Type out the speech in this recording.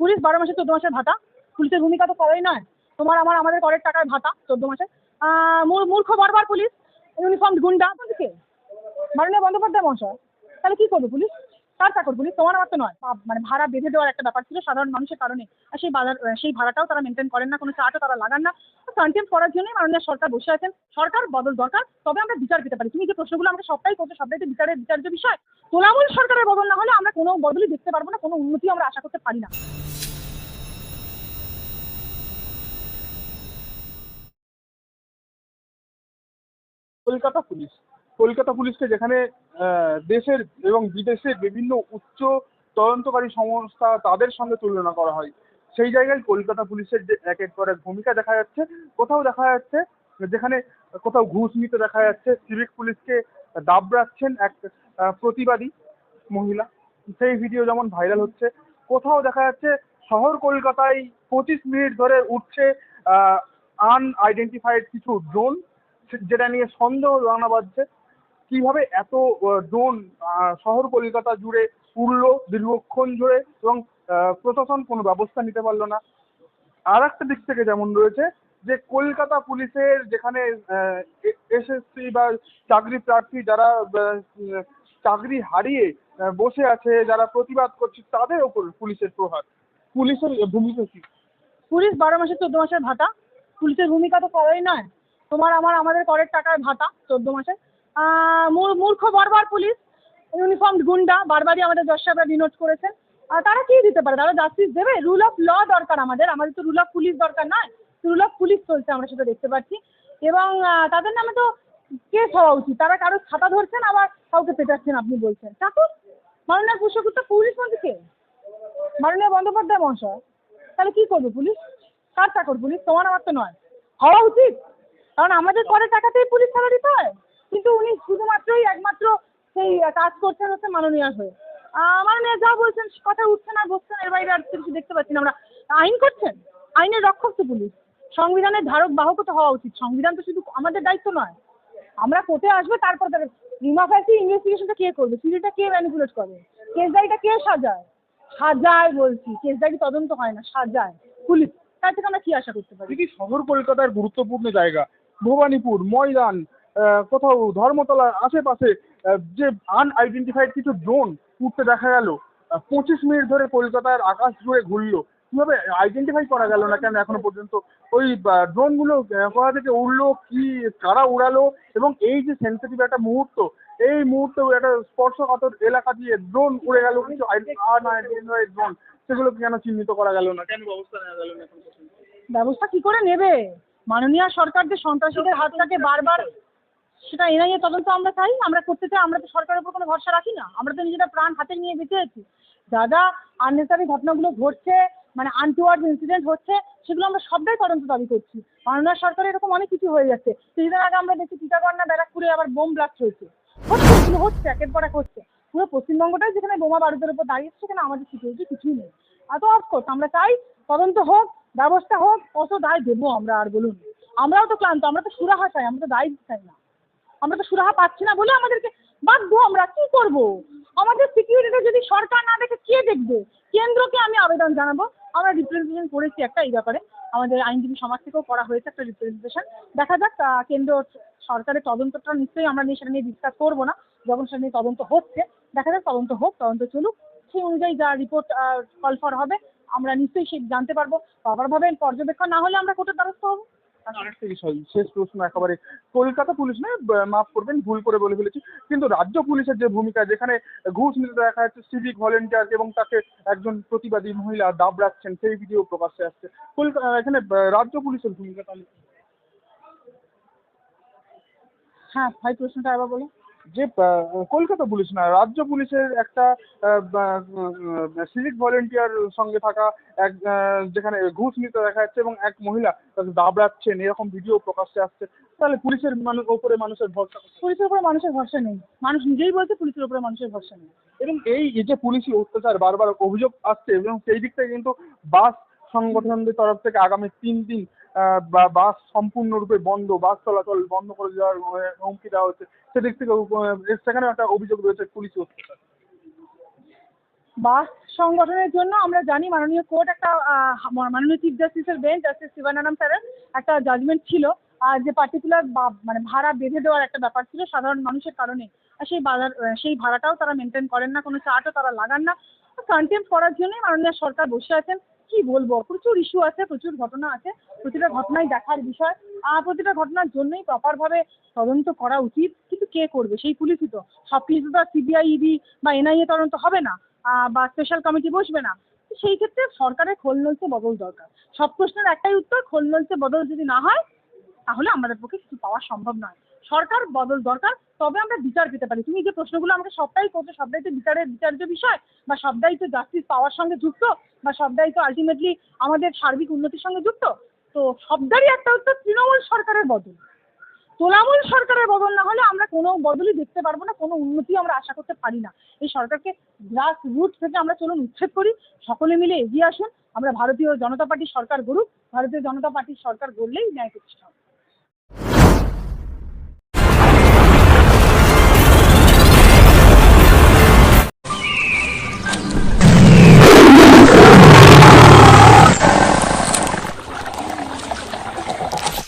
Police বারো মাসে চোদ্দ মাসের ভাতা। পুলিশের ভূমিকা তো করাই নয়। তোমার আমার, আমাদের করের টাকার ভাতা চোদ্দ মাসে। মূর্খ বারবার পুলিশ। ইউনিফর্ম গুন্ডা। আপনাদেরকে মাননীয় বন্দ্যোপাধ্যায় মহাশয়, তাহলে কি করবে পুলিশ? কার চাকর পুলিশ? তোমার আমার তো নয়। মানে ভাড়া বেঁধে দেওয়ার একটা ব্যাপার ছিল সাধারণ মানুষের কারণে। আর সেই বাজার সেই ভাড়াটাও তারা মেনটেন করেন না। কোনো চার্টও তারা লাগান না। কন্টেম্প করার জন্যই মাননীয় সরকার বসে আছেন। সরকার বদল দরকার। তবে আমরা বিচার পেতে পারি। তুমি যে প্রশ্নগুলো আমাকে সবটাই করছ, সবটাই তো বিচারের বিচার্য বিষয়। তোলামূল সরকারের বদল না হলে আমরা কোনো বদলই দেখতে পারব না, কোনো উন্নতি আমরা আশা করতে পারি না। কলকাতা পুলিশ। কলকাতা পুলিশকে যেখানে দেশের এবং বিদেশের বিভিন্ন উচ্চ তদন্তকারী সংস্থা তাদের সঙ্গে তুলনা করা হয়। সেই জায়গায় কলকাতা পুলিশের যে এক এক করে ভূমিকা দেখা যাচ্ছে, কোথাও দেখা যাচ্ছে যেখানে কোথাও ঘুষ নিতে দেখা যাচ্ছে, সিভিক পুলিশকে দাবড়াচ্ছেন এক প্রতিবাদী মহিলা। সেই ভিডিও যেমন ভাইরাল হচ্ছে, কোথাও দেখা যাচ্ছে শহর কলকাতায় পঁচিশ মিনিট ধরে উঠছে আনআইডেন্টিফাইড কিছু ড্রোন যেটা নিয়ে সন্দেহ জানা বাজছে। কীভাবে এত ড্রোন শহর কলকাতা জুড়ে উড়লো দীর্ঘক্ষণ জুড়ে এবং প্রশাসন কোনো ব্যবস্থা নিতে পারল না। আর একটা দিক থেকে যেমন রয়েছে, যে কলকাতা পুলিশের যেখানে এসএসসি বা চাকরি প্রার্থী যারা চাকরি হারিয়ে বসে আছে, যারা প্রতিবাদ করছে, তাদের ওপর পুলিশের প্রহার। পুলিশের ভূমিকা কি? পুলিশ বারো মাসে চোদ্দ মাসের ভাতা। পুলিশের ভূমিকা তো করাই নয়। তোমার, আমার, আমাদের করের টাকার ভাতা চোদ্দ মাসে। মূর্খ বারবার পুলিশ। ইউনিফর্ম গুন্ডা বারবারই আমাদের সাহেবরা ডিনোট করেছেন। আর তারা কি দিতে পারে? তারা জাস্টিস দেবে। রুল অফ ল দরকার আমাদের। আমাদের তো রুল অফ পুলিশ দরকার নয়। রুল অফ পুলিশ চলছে, আমরা সেটা দেখতে পাচ্ছি। এবং তাদের নামে তো কেস হওয়া উচিত? তারা কারও ছাতা ধরছেন, আবার কাউকে পেটাচ্ছেন আপনি বলছেন। চাকর মাননীয় পুষ্পগুপ্ত পুলিশ মন্ত্রী কে? মাননীয় বন্দ্যোপাধ্যায় মহাশয়, তাহলে কি করবে পুলিশ? কার চাকর পুলিশ? তোমার আমার তো নয়। হওয়া উচিত? কারণ আমাদের করে টাকাতেই পুলিশ স্যালারি পায় কিন্তু উনি শুধুমাত্রই একমাত্র সেই কাজ করছেন হচ্ছে মাননীয় হয়ে। মাননীয় যা বলছেন, কথা উঠছে না, বসছে না, এর বাইরে আর কিছু দেখতে পাচ্ছি না আমরা। আইন করছেন? আইনের রক্ষক তো পুলিশ। সংবিধানের ধারক বাহক তো হওয়া উচিত। সংবিধান তো শুধু আমাদের দায়িত্ব নয়। আমরা কোর্টে আসবে, তারপর তাদের রিমা ফ্যাসি ইনভেস্টিগেশনটা কে করবে? সিডিটা কে ম্যানিপুলেট করে? কেস ডায়েরিটা কে সাজায়? সাজায় বলছি কেস ডায়েরি তদন্ত হয় না, সাজায়। পুলিশ, তার থেকে আমরা কি আশা করতে পারি? দিদি শহর কলকাতার গুরুত্বপূর্ণ জায়গা। ভবানীপুর, ময়দান কোথাও ধর্মতলার আশেপাশে যে আনআইডেন্টিফাইড কিছু ড্রোন উঠতে দেখা গেল পঁচিশ মিনিট ধরে কলকাতার আকাশ জুড়ে ঘুরলো। কীভাবে আইডেন্টিফাই করা গেল না কেন এখনও পর্যন্ত? ওই ড্রোনগুলো কোথা থেকে উড়লো কি কারা উড়ালো এবং এই যে সেন্সিটিভ একটা মুহূর্ত এই মুহূর্তে একটা স্পর্শকাতর এলাকা দিয়ে ড্রোন উড়ে গেল কিছু আনআইডেন্টিফাইড ড্রোন সেগুলো কেন চিহ্নিত করা গেল না? কেন ব্যবস্থা নেওয়া গেল না ব্যবস্থা কি করে নেবে? মাননীয় সরকার যে সন্ত্রাসীদের হাতটাকে বারবার সেটা এনআইএ তদন্ত আমরা চাই আমরা করতে চাই আমরা তো সরকারের উপর কোনো ভরসা রাখি না আমরা তো নিজেরা প্রাণ হাতে নিয়ে বেঁচে আছি। যা যা আননেসারি ঘটনাগুলো ঘটছে মানে আনটুয়ার্ড ইনসিডেন্ট হচ্ছে, সেগুলো আমরা সবটাই তদন্ত দাবি করছি। মাননীয় সরকারের এরকম অনেক কিছু হয়ে যাচ্ছে। কিছুদিন আগে আমরা দেখছি টিটাগড় না ব্যারাকপুরে আবার বোম ব্লাস্ট হয়েছে। হচ্ছে এগুলো হচ্ছে, একের পর এক হচ্ছে। পুরো পশ্চিমবঙ্গটাই যেখানে বোমা বারুদের উপর দাঁড়িয়েছে সেখানে আমাদের সিকিউরিটি কিছুই নেই। এত অফকোর্স আমরা চাই তদন্ত হোক, ব্যবস্থা হোক, কত দায় দেবো আমরা আর বলুন। আমরাও তো ক্লান্ত, আমরা তো সুরাহা চাই, আমরা তো দায় চাই না। আমরা তো সুরাহা পাচ্ছি না বলে আমাদেরকে বাধ্য আমরা, কি করব? আমাদের সিকিউরিটি যদি সরকার না দেখে, কে দেখবে? কেন্দ্রকে আমি আবেদন জানাব। আমরা রিপ্রেজেন্টেশন করেছি একটা এই ব্যাপারে। আমাদের আইনজীবী সমাজ থেকেও করা হয়েছে একটা রিপ্রেজেন্টেশন দেখা যাক কেন্দ্র সরকারের তদন্তটা নিশ্চয়ই আমরা নিয়ে সেটা নিয়ে ডিসকাস করব না। যখন সেটা নিয়ে তদন্ত হচ্ছে, দেখা যাক তদন্ত হোক, তদন্ত চলুক। সেই অনুযায়ী যা রিপোর্ট কল ফর হবে, আমরা নিশ্চয়ই সেই জানতে পারব। প্রপারভাবে পর্যবেক্ষণ না হলে আমরা কোর্টের দ্বারস্থ হব। আরেকটা বিষয়, শেষ প্রশ্ন একেবারে। কলকাতা পুলিশ না মাফ করবেন, ভুল করে বলে ফেলেছি। কিন্তু রাজ্য পুলিশের যে ভূমিকা, যেখানে ঘুষ নিতে দেখা যাচ্ছে সিভিক ভলেন্টিয়ার এবং তাকে একজন প্রতিবাদী মহিলা দাবড়াচ্ছেন, সেই ভিডিও প্রকাশ্যে আসছে। কলকাতা এখানে রাজ্য পুলিশের ভূমিকা তাহলে হ্যাঁ ভাই, প্রশ্নটা আবার বলো। যে কলকাতা পুলিশ না রাজ্য পুলিশের একটা সিভিক ভলেন্টিয়ার সঙ্গে থাকা এক যেখানে ঘুষ নিতে দেখা যাচ্ছে এবং এক মহিলা তাকে দাবড়াচ্ছেন এরকম ভিডিও প্রকাশ্যে আসছে। তাহলে পুলিশের মানুষ ওপরে মানুষের ভরসা? পুলিশের উপরে মানুষের ভরসা নেই। মানুষ নিজেই বলছে পুলিশের উপরে মানুষের ভরসা নেই। এবং এই যে পুলিশি অত্যাচার বারবার অভিযোগ আসছে এবং সেই দিক থেকে কিন্তু বাস সংগঠনদের তরফ থেকে আগামী তিন দিন বাস সম্পূর্ণরূপে বন্ধ বাস চলাচল বন্ধ করে দেওয়ার হুমকি দেওয়া হচ্ছে। সেদিক থেকে আহ, সেখানেও একটা অভিযোগ রয়েছে পুলিশ অত্যাচার বাস সংগঠনের জন্য আমরা জানি মাননীয় কোর্ট একটা মাননীয় চিফ জাস্টিসের বেঞ্চ জাস্টিস শিবানন্দম স্যারের একটা জাজমেন্ট ছিল আর যে পার্টিকুলার মানে ভাড়া বেঁধে দেওয়ার একটা ব্যাপার ছিল সাধারণ মানুষের কারণে। আর সেই বাজার সেই ভাড়াটাও তারা মেনটেন করেন না কোনো চার্টও তারা লাগান না। কন্টেম্প করার জন্যই মাননীয় সরকার বসে আছেন। কি বলব? প্রচুর ইস্যু আছে, প্রচুর ঘটনা আছে, প্রতিটা ঘটনাই দেখার বিষয়। আর প্রতিটা ঘটনার জন্যই প্রপারভাবে তদন্ত করা উচিত। কিন্তু কে করবে? সেই পুলিশই তো। সব কিছু তো সিবিআই ইডি বা এনআইএ তদন্ত হবে না। বা স্পেশাল কমিটি বসবে না। সেই ক্ষেত্রে সরকারের খোল নলছে, বদল দরকার। সব প্রশ্নের একটাই উত্তর, খোল নলছে, বদল যদি না হয়, তাহলে আমাদের পক্ষে কিছু পাওয়া সম্ভব নয়। সরকার বদল দরকার তবে আমরা বিচার পেতে পারি। তুমি যে প্রশ্নগুলো আমাকে সবটাই করছ সবটাই তো বিচারের বিচার্য বিষয় বা সবটাই তো জাস্টিস পাওয়ার সঙ্গে যুক্ত বা সবটাই তো আলটিমেটলি আমাদের সার্বিক উন্নতির সঙ্গে যুক্ত, তো সবটারই একটা উত্তর তৃণমূল সরকারের বদল। তোলামূল সরকারের বদল না হলে আমরা কোনো বদলই দেখতে পারব না, কোনো উন্নতি আমরা আশা করতে পারি না। এই সরকারকে গ্রাস রুট থেকে আমরা চলুন উচ্ছেদ করি। সকলে মিলে এগিয়ে আসুন। আমরা ভারতীয় জনতা পার্টির সরকার গড়ুক। ভারতীয় জনতা পার্টির সরকার গড়লেই ন্যায় প্রতিষ্ঠা হবে।